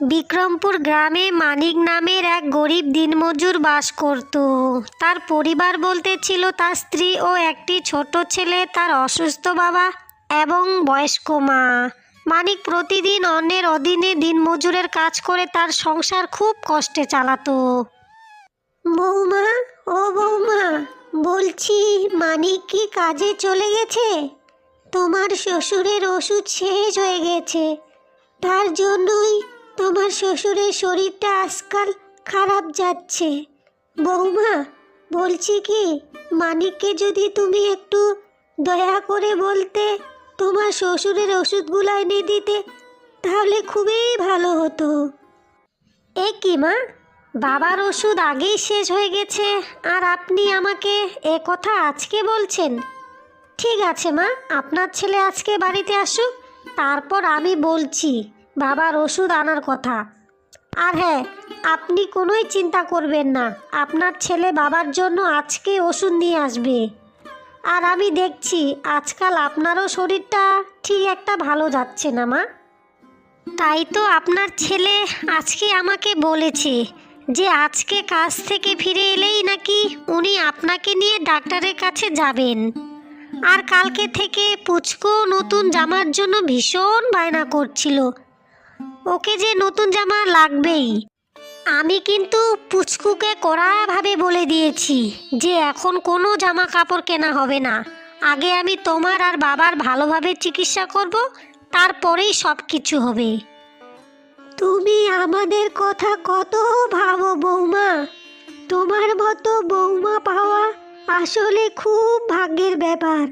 বিক্রমপুর গ্রামে মানিক নামের এক গরিব দিনমজুর বাস করত। তার পরিবার বলতে ছিল তার স্ত্রী ও একটি ছোট ছেলে, তার অসুস্থ বাবা এবং বয়স্ক মা। মানিক প্রতিদিন অন্যের অধীনে দিনমজুরের কাজ করে তার সংসার খুব কষ্টে চালাতো। বৌমা, ও বৌমা, বলছি মানিক কি কাজে চলে গেছে? তোমার শ্বশুরের ওষুধ শেষ হয়ে গেছে। তার জন্যই তোমার শ্বশুরের শরীরটা আজকাল খারাপ যাচ্ছে। বৌমা, বলছি কি, মানিককে যদি তুমি একটু দয়া করে বলতে তোমার শ্বশুরের ওষুধগুলো এনে দিতে, তাহলে খুবই ভালো হতো। এ কি মা, বাবার ওষুধ আগেই শেষ হয়ে গেছে, আর আপনি আমাকে এ কথা আজকে বলছেন? ঠিক আছে মা, আপনার ছেলে আজকে বাড়িতে আসুক, তারপর আমি বলছি। বাবার ওষুধ আনার কথা। আর হ্যাঁ আপনি কোনোই চিন্তা করবেন না। আপনার ছেলে বাবার জন্য আজকে ওষুধ নিয়ে আসবে। আর আমি দেখছি, আজকাল আপনারও শরীরটা ঠিক একটা ভালো যাচ্ছে না, মা। তাই তো আপনার ছেলে আজকে আমাকে বলেছে যে আজকে কাজ থেকে ফিরে এলেই নাকি উনি আপনাকে নিয়ে ডাক্তারের কাছে যাবেন। আর কালকে থেকে পুচকো নতুন জামার জন্য ভীষণ বায়না করছিল। ওকে যে নতুন জামা লাগবেই। আমি কিন্তু পুচকুকে কড়াভাবে বলে দিয়েছি যে এখন কোনো জামা কাপড় কেনা হবে না। আগে আমি তোমার আর বাবার ভালোভাবে চিকিৎসা করব, তারপরেই সব কিছু হবে। তুমি আমাদের কথা কত ভাবো বৌমা? তোমার মতো বৌমা পাওয়া আসলে খুব ভাগ্যের ব্যাপার।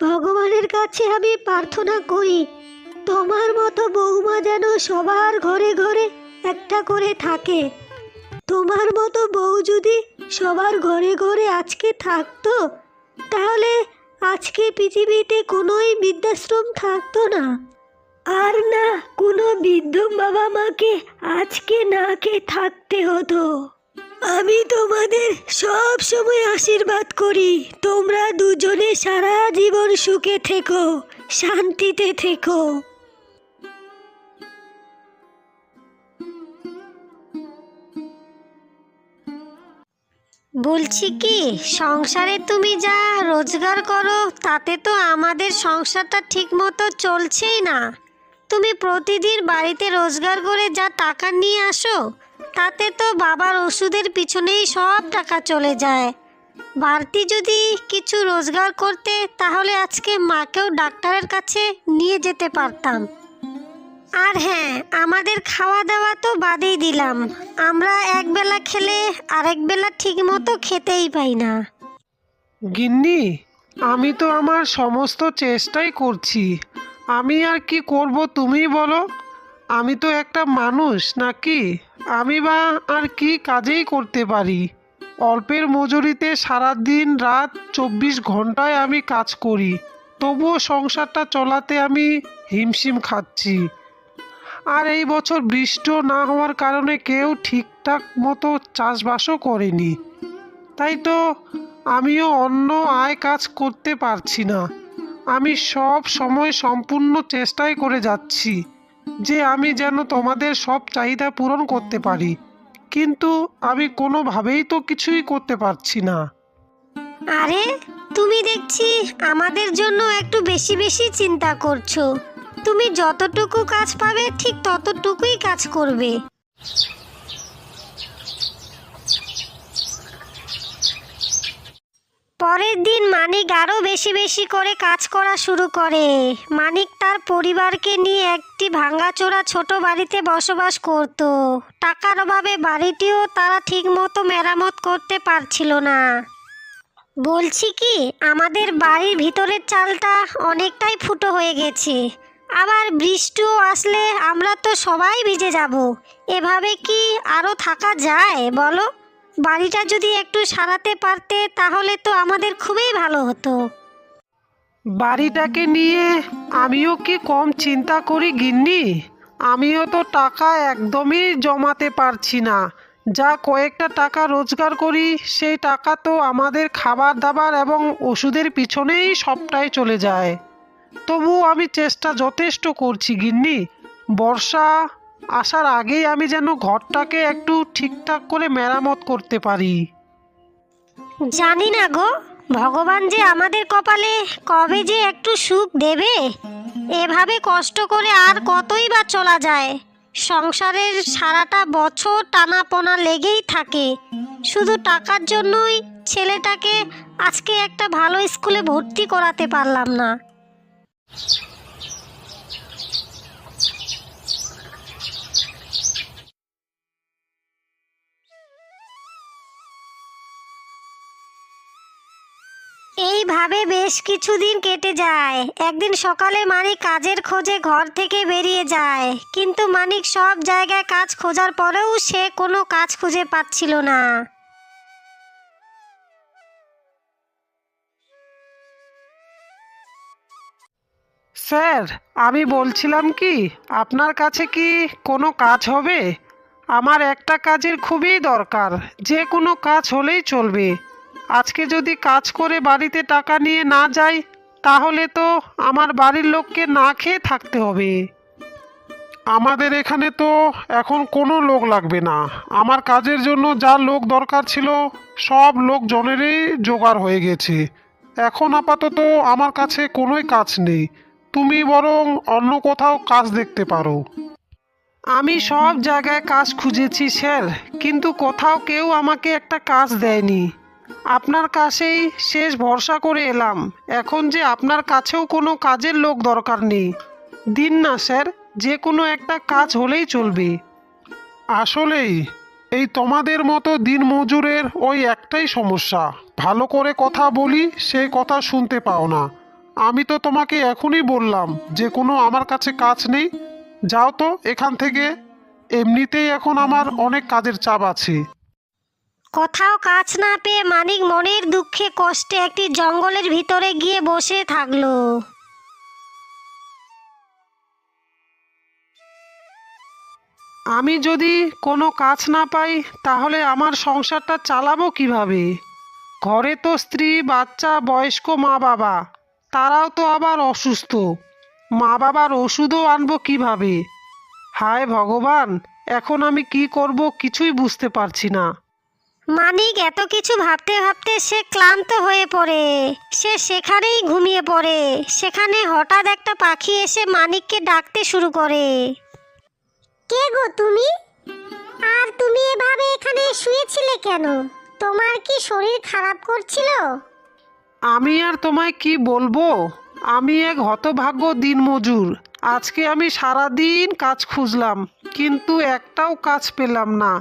ভগবানের কাছে আমি প্রার্থনা করি তোমার মতো বৌমা যেন সবার ঘরে ঘরে একটা করে থাকে। তোমার মতো বউ যদি সবার ঘরে ঘরে আজকে থাকতো, তাহলে আজকে পৃথিবীতে কোনোই বৃদ্ধাশ্রম থাকতো না। আর না, কোনো বৃদ্ধ বাবা মাকে আজকে না খেয়ে থাকতে হতো। আমি তোমাদের সব সময় আশীর্বাদ করি, তোমরা দুজনে সারা জীবন সুখে থেকো, শান্তিতে থেকো। বলছি কি, সংসারে তুমি যা রোজগার করো, তাতে তো আমাদের সংসারটা ঠিক মতো চলছেই না। তুমি প্রতিদিন বাড়িতে রোজগার করে যা টাকা নিয়ে আসো, তাতে তো বাবার ওষুধের পিছনেই সব টাকা চলে যায়। বাড়তি যদি কিছু রোজগার করতে, তাহলে আজকে মাকেও ডাক্তারের কাছে নিয়ে যেতে পারতাম। আর হ্যাঁ আমাদের খাওয়া দাওয়া তো বাদেই দিলাম। আমরা একবেলা খেলে আরেক বেলা ঠিক মতো খেতেই পাই না। গিন্নি, আমি তো আমার সমস্ত চেষ্টাই করছি। আমি আর কি করব তুমি বলো? আমি তো একটা মানুষ, নাকি? আমি বা আর কি কাজেই করতে পারি? অল্পের মজুরিতে সারাদিন রাত চব্বিশ ঘন্টায় আমি কাজ করি, তবুও সংসারটা চলাতে আমি হিমশিম খাচ্ছি। আর এই বছর বৃষ্টি না হওয়ার কারণে কেউ ঠিকঠাক মতো চাষবাসও করেনি। তাই তো আমিও অন্য আয় কাজ করতে পারছি না। আমি সব সময় সম্পূর্ণ চেষ্টাই করে যাচ্ছি যে আমি যেন তোমাদের সব চাহিদা পূরণ করতে পারি। কিন্তু আমি কোনোভাবেই তো কিছুই করতে পারছি না। আরে, তুমি দেখছি আমাদের জন্য একটু বেশি বেশি চিন্তা করছ। তুমি যতটুকু কাজ পাবে, ঠিক ততটুকুই কাজ করবে। পরের দিন মানিক আরও বেশি বেশি করে কাজ করা শুরু করে। মানিক তার পরিবারকে নিয়ে একটি ভাঙাচোরা ছোট বাড়িতে বসবাস করত। টাকার অভাবে বাড়িটিও তারা ঠিকমতো মেরামত করতে পারছিল না। বলছি কি, আমাদের বাড়ির ভিতরের চালটা অনেকটাই ফুটো হয়ে গেছে। আবার বৃষ্টিও আসলে আমরা তো সবাই ভিজে যাব। এভাবে কি আরও থাকা যায় বলো? বাড়িটা যদি একটু সারাতে পারতে তাহলে তো আমাদের খুবই ভালো হতো। বাড়িটাকে নিয়ে আমিও কি কম চিন্তা করি গিন্নি? আমিও তো টাকা একদমই জমাতে পারছি না। যা কয়েকটা টাকা রোজগার করি, সেই টাকা তো আমাদের খাবার দাবার এবং ওষুধের পিছনেই সবটাই চলে যায়। তবু আমি চেষ্টা যথেষ্ট করছি, গিন্নি। বর্ষা আসার আগেই আমি যেন ঘরটাকে একটু ঠিকঠাক করে মেরামত করতে পারি। জানি না গো, ভগবান যে আমাদের কপালে কবে যে একটু সুখ দেবে, এভাবে কষ্ট করে আর কতই বা চলা যায়। সংসারের সারাটা বছর টানাপোনা লেগেই থাকে। শুধু টাকার জন্যই ছেলেটাকে আজকে একটা ভালো স্কুলে ভর্তি করাতে পারলাম না। এইভাবে বেশ কিছুদিন কেটে যায়। একদিন সকালে মানিক কাজের খোঁজে ঘর থেকে বেরিয়ে যায়। কিন্তু মানিক সব জায়গায় কাজ খোঁজার পরেও সে কোনো কাজ খুঁজে পাচ্ছিল না। স্যার, আমি বলছিলাম কি, আপনার কাছে কি কোনো কাজ হবে? আমার একটা কাজের খুবই দরকার, যে কোনো কাজ হলেই চলবে। আজকে যদি কাজ করে বাড়িতে টাকা নিয়ে না যাই, তাহলে তো আমার বাড়ির লোককে না খেয়ে থাকতে হবে। আমাদের এখানে তো এখন কোনো লোক লাগবে না। আমার কাজের জন্য যা লোক দরকার ছিল, সব লোকজনেরই জোগাড় হয়ে গেছে। এখন আপাতত আমার কাছে কোনোই কাজ নেই। তুমি বরং অন্য কোথাও কাজ দেখতে পারো। আমি সব জায়গায় কাজ খুঁজেছি স্যার কিন্তু কোথাও কেউ আমাকে একটা কাজ দেয়নি। আপনার কাছেই শেষ ভরসা করে এলাম। এখন যে আপনার কাছেও কোনো কাজের লোক দরকার নেই। দিন না স্যার যে কোনো একটা কাজ হলেই চলবে। আসলেই এই তোমাদের মতো দিন মজুরের ওই একটাই সমস্যা। ভালো করে কথা বলি সেই কথা শুনতে পাও না। আমি তো তোমাকে এখনই বললাম যে কোনো আমার কাছে কাজ নেই। যাও তো এখান থেকে। এমনিতেই এখন আমার অনেক কাজের চাপ আছে। কোথাও কাজ না পেয়ে মানিক মনের দুঃখে কষ্টে একটি জঙ্গলের ভিতরে গিয়ে বসে থাকল। আমি যদি কোনো কাজ না পাই তাহলে আমার সংসারটা চালাবো কীভাবে? ঘরে তো স্ত্রী বাচ্চা বয়স্ক মা বাবা তারাও তো আবার অসুস্থ। মা বাবার ওষুধও আনব কীভাবে? হায় ভগবান এখন আমি কি করব কিছুই বুঝতে পারছি না। মানিক এত কিছু ভাবতে ভাবতে সে ক্লান্ত হয়ে পড়ে। সে সেখানেই ঘুমিয়ে পড়ে। সেখানে হঠাৎ একটা পাখি এসে মানিককে ডাকতে শুরু করে। কে গো তুমি? আর তুমি এভাবে এখানে শুয়েছিলে কেন? তোমার কি শরীর খারাপ করছিল? আমি আর তোমায় কি বলব? আমি এক হতভাগ্য দিনমজুর। আজকে আমি সারা দিন কাজ খুঁজলাম, কিন্তু একটাও কাজ পেলাম না।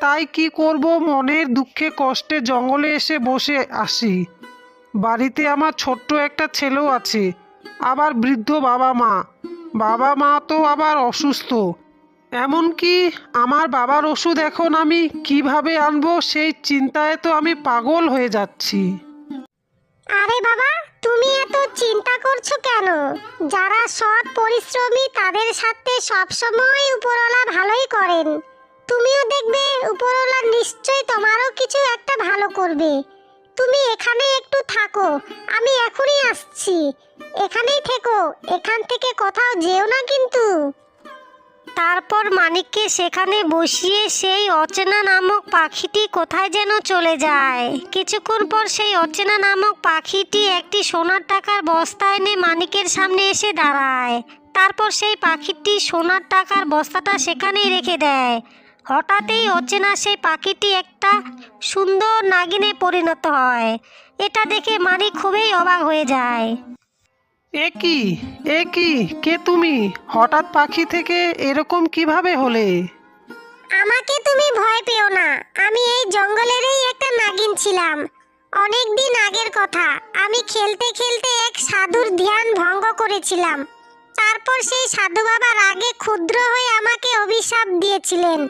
তাই কি করব মনের দুঃখে কষ্টে জঙ্গলে এসে বসে আসি। বাড়িতে আমার ছোট্ট একটা ছেলেও আছে, আবার বৃদ্ধ বাবা মা। বাবা মা তো আবার অসুস্থ। এমনকি আমার বাবার ওষুধ এখন আমি কীভাবে আনব সেই চিন্তায় তো আমি পাগল হয়ে যাচ্ছি। আরে বাবা, তুমি এত চিন্তা করছ কেন? যারা সৎ পরিশ্রমী তাদের সাথে সবসময় উপরওয়ালা ভালোই করেন। তুমিও দেখবে উপরওয়ালা নিশ্চয়ই তোমারও কিছু একটা ভালো করবে। তুমি এখানে একটু থাকো, আমি এখনই আসছি। এখানেই থেকো, এখান থেকে কোথাও যেও না কিন্তু। তারপর মানিককে সেখানে বসিয়ে সেই অচেনা নামক পাখিটি কোথায় যেন চলে যায়। কিছুক্ষণ পর সেই অচেনা নামক পাখিটি একটি সোনার টাকার বস্তা এনে মানিকের সামনে এসে দাঁড়ায়। তারপর সেই পাখিটি সোনার টাকার বস্তাটা সেখানেই রেখে দেয়। হঠাৎই অচেনা সেই পাখিটি একটা সুন্দর নাগিনে পরিণত হয়। এটা দেখে মানিক খুবই অবাক হয়ে যায়। এ কি? এ কি? কে তুমি? হঠাৎ পাখি থেকে এরকম কীভাবে হলে? আমাকে তুমি ভয় পেও না। আমি এই জঙ্গলেরই একটা নাগিন ছিলাম। অনেক দিন আগের কথা। আমি খেলতে খেলতে এক সাধুর ধ্যান ভঙ্গ করেছিলাম। তারপর সেই সাধু বাবা রাগে ক্ষুদ্র হয়ে আমাকে অভিশাপ দিয়েছিলেন।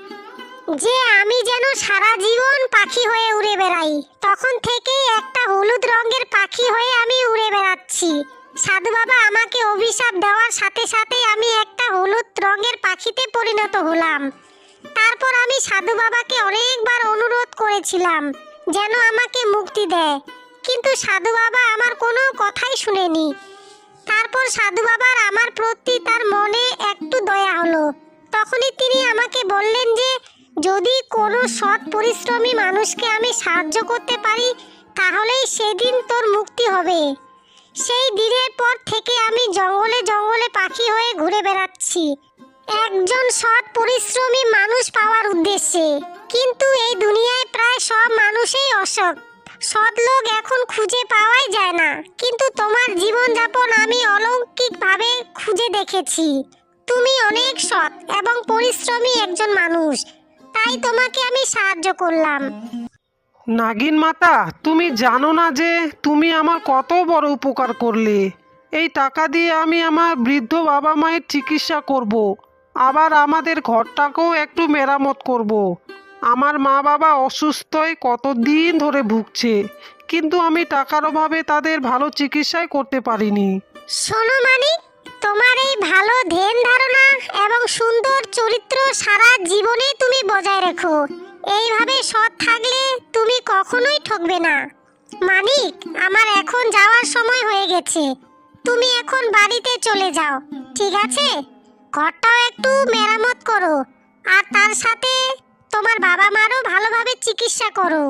যে আমি যেন সারা জীবন পাখি হয়ে উড়ে বেড়াই। তখন থেকেই একটা হলুদ রঙের পাখি হয়ে আমি উড়ে বেড়াচ্ছি। সাধু বাবা, আমাকে অভিশাপ দেওয়ার সাথে সাথে আমি একটা হলুদ রঙের পাখিতে পরিণত হলাম। তারপর আমি সাধু বাবাকে অনেকবার অনুরোধ করেছিলাম যেন আমাকে মুক্তি দেয়। কিন্তু সাধু বাবা আমার কোনো কথাই শুনেনি। তারপর সাধু বাবার আমার প্রতি তার মনে একটু দয়া হলো। তখনই তিনি আমাকে বললেন যে, যদি কোনো সৎ পরিশ্রমী মানুষকে আমি সাহায্য করতে পারি, তাহলেই সেদিন তোর মুক্তি হবে। সেই দিনের পর থেকে আমি জঙ্গলে জঙ্গলে পাখি হয়ে ঘুরে বেড়াচ্ছি। একজন সৎ পরিশ্রমী মানুষ পাওয়ার উদ্দেশ্যে। কিন্তু এই দুনিয়ায় প্রায় সব মানুষই অসৎ। সৎ লোক এখন খুঁজে পাওয়াই যায় না। কিন্তু তোমার জীবনযাপন আমি অলৌকিকভাবে খুঁজে দেখেছি। তুমি অনেক সৎ এবং পরিশ্রমী একজন মানুষ। তাই তোমাকে আমি সাহায্য করলাম। নাগিন মাতা, তুমি জানো না যে তুমি আমার কত বড় উপকার করলে এই টাকা দিয়ে আমি আমার বৃদ্ধ বাবা মায়ের চিকিৎসা করব। আবার আমাদের ঘরটাকেও একটু মেরামত করব। আমার মা বাবা অসুস্থই কতদিন ধরে ভুগছে, কিন্তু আমি টাকার অভাবে তাদের ভালো চিকিৎসাই করতে পারিনি শোনো মানিক তোমার এই ভালো ধ্যান ধারণা এবং সুন্দর চরিত্র সারা জীবনে তুমি বজায় রেখো এইভাবে সৎ থাকলে তুমি কখনোই ঠকবে না। মানিক আমার এখন যাওয়ার সময় হয়ে গেছে। তুমি এখন বাড়িতে চলে যাও, ঠিক আছে? ঘরটাও একটু মেরামত করো, আর তার সাথে তোমার বাবা মারও ভালোভাবে চিকিৎসা করো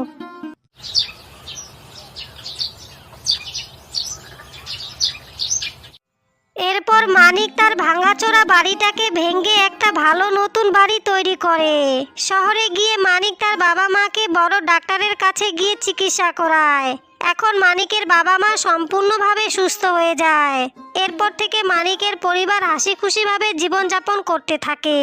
এরপর মানিক তার ভাঙাচোরা বাড়িটাকে ভেঙে একটা ভালো নতুন বাড়ি তৈরি করে। শহরে গিয়ে মানিক তার বাবা মাকে বড় ডাক্তারের কাছে গিয়ে চিকিৎসা করায়। এখন মানিকের বাবা মা সম্পূর্ণভাবে সুস্থ হয়ে যায়। এরপর থেকে মানিকের পরিবার হাসি খুশিভাবে জীবনযাপন করতে থাকে।